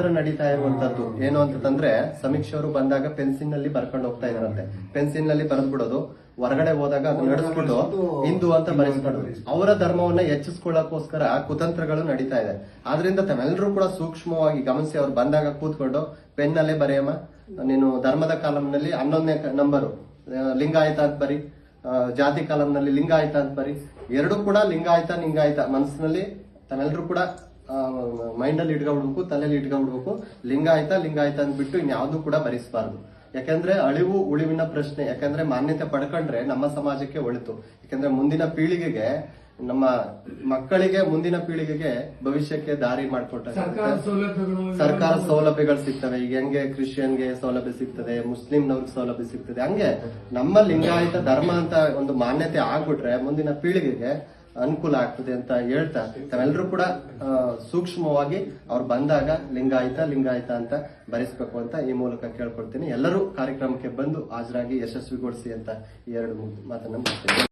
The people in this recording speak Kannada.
ಕುತಂತ್ರ ನಡೀತಾ ಇರುವಂತದ್ದು. ಏನು ಅಂತಂದ್ರೆ ಸಮೀಕ್ಷೆ ಅವರು ಬಂದಾಗ ಪೆನ್ಸಿಲ್ನಲ್ಲಿ ಬರ್ಕೊಂಡು ಹೋಗ್ತಾ ಇದಾರಂತೆ ಪೆನ್ಸಿಲ್ನಲ್ಲಿ ಬರೆದ್ಬಿಡೋದು, ಹೊರಗಡೆ ಹೋದಾಗ ನಡೆಸ್ಬಿಟ್ಟು ಹಿಂದೂ ಅಂತ ಬರೆಸ್ಬಿಡೋದು. ಅವರ ಧರ್ಮವನ್ನ ಹೆಚ್ಚಿಸ್ಕೊಳ್ಳೋಕೋಸ್ಕರ ಕುತಂತ್ರಗಳು ನಡೀತಾ ಇದೆ. ಆದ್ರಿಂದ ತಾವೆಲ್ಲರೂ ಕೂಡ ಸೂಕ್ಷ್ಮವಾಗಿ ಗಮನಿಸಿ, ಅವ್ರು ಬಂದಾಗ ಕೂತ್ಕೊಂಡು ಪೆನ್ನಲ್ಲೇ ಬರೆಯಮ್ಮ. ನೀನು ಧರ್ಮದ ಕಾಲಂನಲ್ಲಿ ಹನ್ನೊಂದನೇ ನಂಬರು ಲಿಂಗಾಯತ ಅಂತ ಬರಿ ಜಾತಿ ಕಾಲಂನಲ್ಲಿ ಲಿಂಗಾಯತ ಅಂತ ಬರಿ, ಎರಡು ಕೂಡ ಲಿಂಗಾಯತ ಲಿಂಗಾಯತ ಮನಸ್ಸಿನಲ್ಲಿ ತಾವೆಲ್ಲರೂ ಕೂಡ ಮೈಂಡ್ ಅಲ್ಲಿ ಇಟ್ಕೊಂಡ್ಬಿಡ್ಬೇಕು ತಲೆಯಲ್ಲಿ ಇಟ್ಕೊಂಡ್ಬಿಡ್ಬೇಕು ಲಿಂಗಾಯತ ಲಿಂಗಾಯತ ಅಂದ್ಬಿಟ್ಟು ಇನ್ಯಾವುದು ಕೂಡ ಭರಿಸಬಾರ್ದು ಯಾಕಂದ್ರೆ ಅಳಿವು ಉಳಿವಿನ ಪ್ರಶ್ನೆ. ಯಾಕಂದ್ರೆ ಮಾನ್ಯತೆ ಪಡ್ಕೊಂಡ್ರೆ ನಮ್ಮ ಸಮಾಜಕ್ಕೆ ಒಳಿತು. ಯಾಕಂದ್ರೆ ಮುಂದಿನ ಪೀಳಿಗೆಗೆ ನಮ್ಮ ಮಕ್ಕಳಿಗೆ ಮುಂದಿನ ಪೀಳಿಗೆಗೆ ಭವಿಷ್ಯಕ್ಕೆ ದಾರಿ ಮಾಡಿಕೊಟ್ಟ ಸರ್ಕಾರ ಸೌಲಭ್ಯಗಳು ಸರ್ಕಾರ ಸೌಲಭ್ಯಗಳು ಸಿಗ್ತವೆ. ಈಗ ಹೆಂಗೆ ಕ್ರಿಶ್ಚಿಯನ್ಗೆ ಸೌಲಭ್ಯ ಸಿಗ್ತದೆ ಮುಸ್ಲಿಂನವ್ರಿಗೆ ಸೌಲಭ್ಯ ಸಿಗ್ತದೆ. ಹಂಗೆ ನಮ್ಮ ಲಿಂಗಾಯತ ಧರ್ಮ ಅಂತ ಒಂದು ಮಾನ್ಯತೆ ಆಗ್ಬಿಟ್ರೆ ಮುಂದಿನ ಪೀಳಿಗೆಗೆ ಅನುಕೂಲ ಆಗ್ತದೆ ಅಂತ ಹೇಳ್ತಾ ತಾವೆಲ್ಲರೂ ಕೂಡ ಸೂಕ್ಷ್ಮವಾಗಿ ಅವ್ರು ಬಂದಾಗ ಲಿಂಗಾಯಿತ ಲಿಂಗಾಯಿತ ಅಂತ ಭರಿಸ್ಬೇಕು ಅಂತ ಈ ಮೂಲಕ ಕೇಳ್ಕೊಡ್ತೀನಿ. ಎಲ್ಲರೂ ಕಾರ್ಯಕ್ರಮಕ್ಕೆ ಬಂದು ಹಾಜರಾಗಿ ಯಶಸ್ವಿಗೊಳಿಸಿ ಅಂತ ಈ ಎರಡು ಮಾತನ್ನ ಮುಗಿಸ್ತೇನೆ.